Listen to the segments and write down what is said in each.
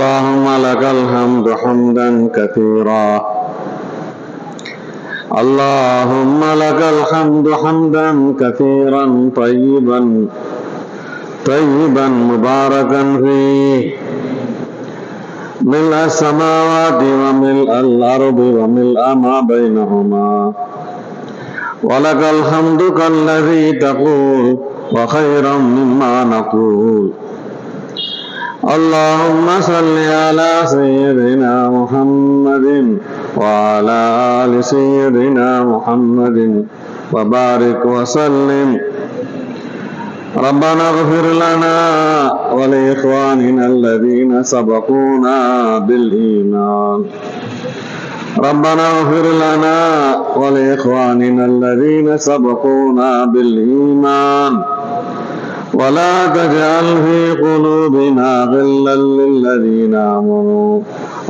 اللهم لك الحمد حمدا كثيرا. اللهم لك الحمد حمدا كثيرا طيبا طيبا مباركا فيه. ملء السماوات وملء الأرض وملء ما بينهما. ولك الحمد كالذي تقول وخيرا مما نقول. اللهم صل على سيدنا محمد وعلى آل سيدنا محمد وبارك وسلم. ربنا اغفر لنا ولإخواننا الذين سبقونا بالإيمان. ربنا اغفر لنا ولإخواننا الذين سبقونا بالإيمان. ولا تجعل في قلوبنا غلا للذين آمنوا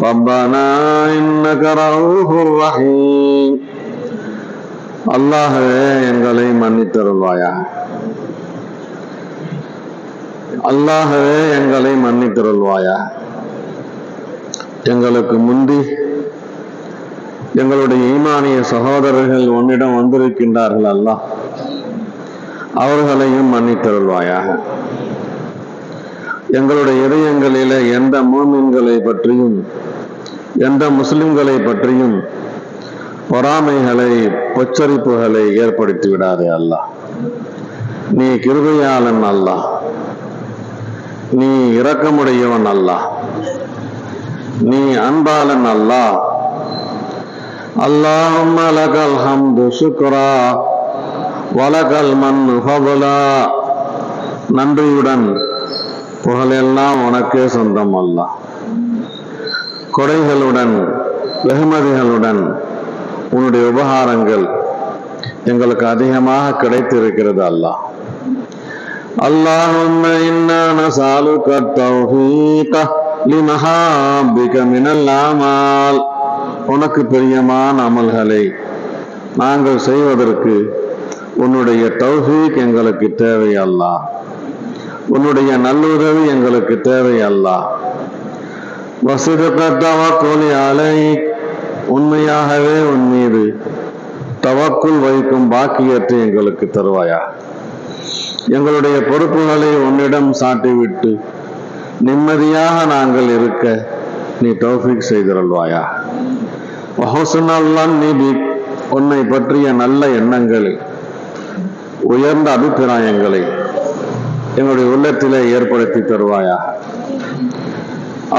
ربنا إنك رؤوف رحيم அல்லாஹவே எங்களை மன்னித்தருள்வாயாக அல்லாஹவே எங்களை மன்னித்தருள்வாயா எங்களுக்கு முந்தி எங்களுடைய ஈமானிய சகோதரர்கள் உன்னிடம் வந்திருக்கின்றார்கள் அல்லாஹ் அவர்களையும் மன்னித்தருள்வாயாக. எங்களுடைய இதயங்களில எந்த மூமின்களை பற்றியும் எந்த முஸ்லிம்களை பற்றியும் பொறாமைகளை பொச்சரிப்புகளை ஏற்படுத்தி விடாதே அல்லாஹ் நீ கிருபையாளன் அல்லாஹ் நீ இறக்கமுடையவன் அல்லாஹ் நீ அன்பாளன் அல்லாஹ் அல்லாஹ் லகல் ஹம்து சுக்ரா. ولك المن فضلا நன்றியுடன் புகழெல்லாம் உனக்கே சொந்தம் அல்லாஹ் கொடைகளுடன் வெகுமதிகளுடன் உன்னுடைய உபகாரங்கள் எங்களுக்கு அதிகமாக கிடைத்திருக்கிறது அல்லாஹ் اللهم إنا نسألك التوفيق لمحابك من الأعمال உனக்கு பிரியமான அமல்களை நாங்கள் செய்வதற்கு உன்னுடைய தௌஃபீக் எங்களுக்கு தேவை அல்லா. உன்னுடைய நல்லுதவி எங்களுக்கு தேவை அல்லா. கோலி அலை உண்மையாகவே உன் மீது தவக்குள் வைக்கும் பாக்கியத்தை எங்களுக்கு தருவாயா? எங்களுடைய பொறுப்புகளை உன்னிடம் சாட்டிவிட்டு நிம்மதியாக நாங்கள் இருக்க நீ டோஃபிக் செய்திருள்வாயா? நிபி உன்னை பற்றிய நல்ல எண்ணங்களில் உயர்ந்த அபிப்பிராயங்களை எங்களுடைய உள்ளத்திலே ஏற்படுத்தி தருவாயா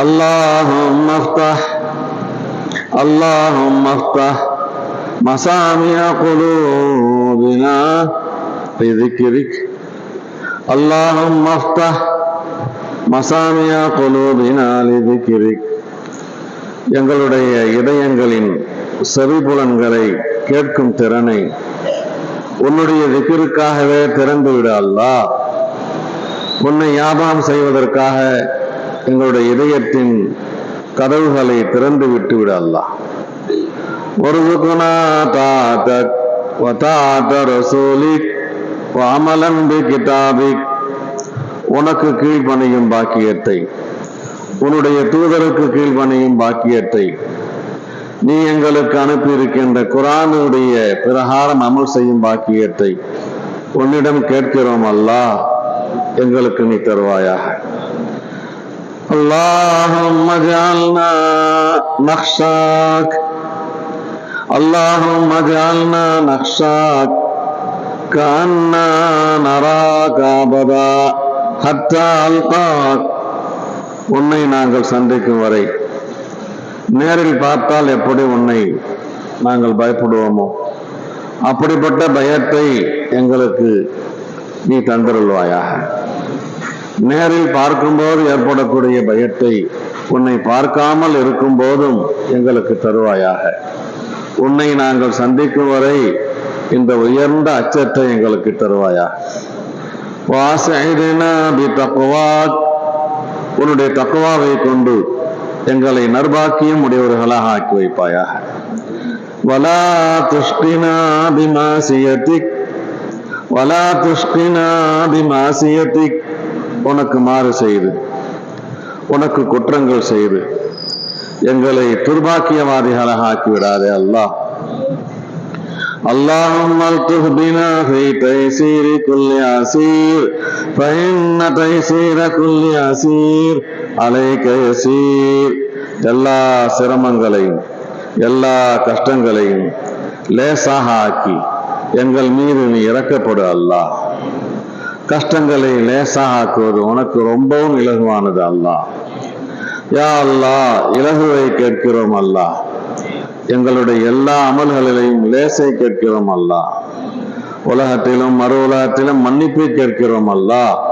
அல்லாஹும் அல்லாஹும் மசாமியா குலூபினா لذكرك اللهم افتح மசாமியா குலூபினா لذكرك எங்களுடைய இதயங்களின் செவிபுலன்களை கேட்கும் திறனை உன்னுடைய திக்கிற்காகவே திறந்து விட அல்லா. உன்னை ஞாபகம் செய்வதற்காக எங்களுடைய இதயத்தின் கதவுகளை திறந்து விட்டு விட அல்லா. ஒரு ரசூலிக் கிதாபிக் உனக்கு கீழ்ப்பணியும் பாக்கியத்தை. உன்னுடைய தூதருக்கு கீழ்ப்பணியும் பாக்கியத்தை. நீ எங்களுக்கு அனுப்பியிருக்கின்ற குரானுடைய பிரகாரம் அமல் செய்யும் பாக்கியத்தை உன்னிடம் கேட்கிறோம் அல்லா எங்களுக்கு நீ தருவாயாக اللهم اجعلنا نخشاك اللهم اجعلنا نخشاك كأننا نراك أبدا حتى ألقاك உன்னை நாங்கள் சந்திக்கும் வரை நேரில் பார்த்தால் எப்படி உன்னை நாங்கள் பயப்படுவோமோ? அப்படிப்பட்ட பயத்தை எங்களுக்கு நீ தந்திருள்வாயாக. நேரில் பார்க்கும்போது ஏற்படக்கூடிய பயத்தை உன்னை பார்க்காமல் இருக்கும் போதும் எங்களுக்கு தருவாயாக. உன்னை நாங்கள் சந்திக்கும் வரை இந்த உயர்ந்த அச்சத்தை எங்களுக்கு தருவாயா வாசைனா பி உன்னுடைய தக்குவாவை கொண்டு எங்களை நர்பாக்கியம் உடையவர்களாக ஆக்கி வைப்பாயாக வலா துஷ்டினா பிமாசியத்திக் வலா துஷ்டினா பிமாசியத்திக் உனக்கு மாறு செய்து உனக்கு குற்றங்கள் செய்து எங்களை துர்பாக்கியவாதிகளாக ஆக்கிவிடாதே அல்லாஹ் اللهم الطف بنا في تيسير كل عسير فإن تيسير كل عسير அலைக்க சீர் எல்லா சிரமங்களையும் எல்லா கஷ்டங்களையும் லேசாக ஆக்கி எங்கள் மீது நீ இறக்கப்படு அல்லா. கஷ்டங்களை லேசாக ஆக்குவது உனக்கு ரொம்பவும் இலகுவானது அல்லா. யா அல்லா இலகுவை கேட்கிறோம் அல்லா. எங்களுடைய எல்லா அமல்களிலையும் லேசை கேட்கிறோம் அல்லா. உலகத்திலும் மறு உலகத்திலும் மன்னிப்பை கேட்கிறோம் அல்லா.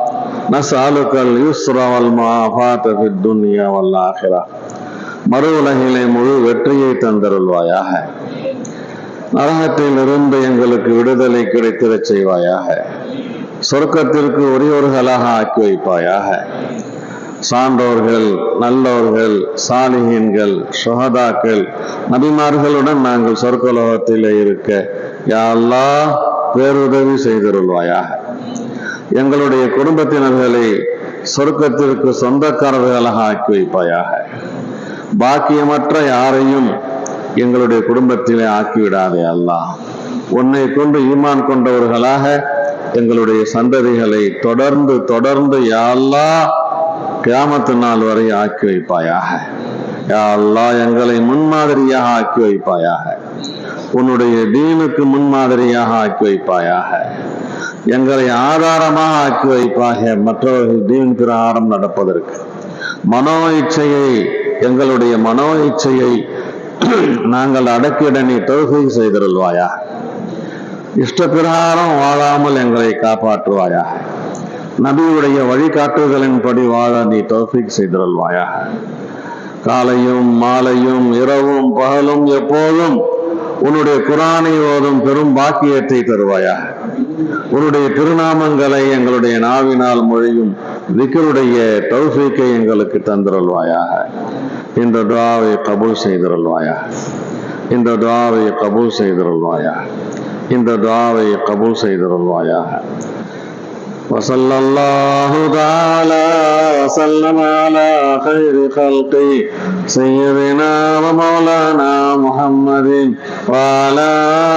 நஸ்அலுக்கல் யுஸ்ரா வல் முஆஃபாத ஃபித் துன்யா வல் மறு உலகிலே முழு வெற்றியை தந்தருள்வாயாக. நரகத்திலிருந்து எங்களுக்கு விடுதலை கிடைத்திடச் செய்வாயாக. சொர்க்கத்திற்கு உரியவர்களாக ஆக்கி வைப்பாயாக. சான்றோர்கள் நல்லோர்கள் சாலிகீன்கள் சுகதாக்கள் நபிமார்களுடன் நாங்கள் சொர்க்கலோகத்திலே இருக்க யா பேருதவி செய்திருள்வாயாக. எங்களுடைய குடும்பத்தினர்களை சொர்க்கத்திற்கு சொந்தக்காரர்களாக ஆக்கி வைப்பாயாக. பாக்கியமற்ற யாரையும் எங்களுடைய குடும்பத்திலே ஆக்கிவிடாதே அல்லாஹ் உன்னை கொண்டு ஈமான் கொண்டவர்களாக எங்களுடைய சந்ததிகளை தொடர்ந்து தொடர்ந்து யாழ்லா கிராமத்து நாள் வரை ஆக்கி வைப்பாயாக. யாழ்லா எங்களை முன்மாதிரியாக ஆக்கி வைப்பாயாக. உன்னுடைய தீனுக்கு முன்மாதிரியாக ஆக்கி வைப்பாயாக. எங்களை ஆதாரமாக ஆக்கி வைப்பாக மற்றவர்கள் தீன் பிரகாரம் நடப்பதற்கு. மனோ இச்சையை எங்களுடைய மனோ இச்சையை நாங்கள் அடக்கிட நீ தொழுகை செய்திருவாயா இஷ்ட பிரகாரம் வாழாமல் எங்களை காப்பாற்றுவாயா நபியுடைய வழிகாட்டுதலின்படி வாழ நீ தௌஃபீக் செய்திருவாயா காலையும் மாலையும் இரவும் பகலும் எப்போதும் உன்னுடைய குரானை ஓதும் பெரும் பாக்கியத்தை தருவாயா உன்னுடைய திருநாமங்களை எங்களுடைய நாவினால் மொழியும் விக்கருடைய தௌசிக்கை எங்களுக்கு தந்திரல்வாயாக இந்த துவாவை கபூல் செய்திருள்வாயா இந்த துவாவை கபூல் செய்திருள்வாயா இந்த துவாவை கபூல் செய்திருள்வாயாக. وصلى الله تعالى وسلم على خير خلقه سيدنا ومولانا محمد وعلى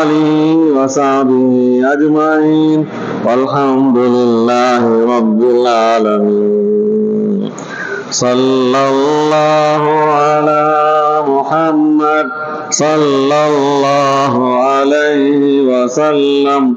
آله وصحبه أجمعين. والحمد لله رب العالمين. صلى الله على محمد. صلى الله عليه وسلم.